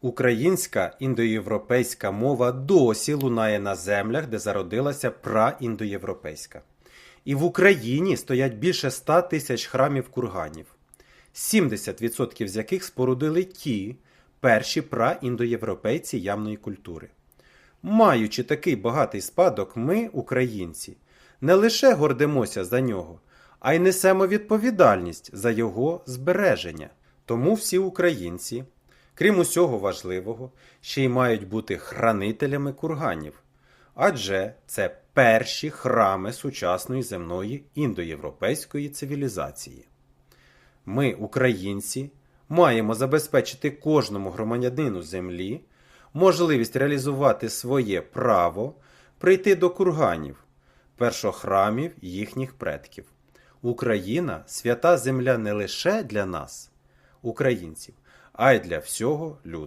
Українська індоєвропейська мова досі лунає на землях, де зародилася праіндоєвропейська. І в Україні стоять більше 100 тисяч храмів курганів, 70% з яких спорудили ті перші праіндоєвропейці явної культури. Маючи такий багатий спадок, ми, українці, не лише гордимося за нього, а й несемо відповідальність за його збереження. Тому всі українці, крім усього важливого, ще й мають бути хранителями курганів, адже це перші храми сучасної земної індоєвропейської цивілізації. Ми, українці, маємо забезпечити кожному громадянину землі можливість реалізувати своє право прийти до курганів, першохрамів їхніх предків. Україна свята земля не лише для нас, українців, а й для всього людства.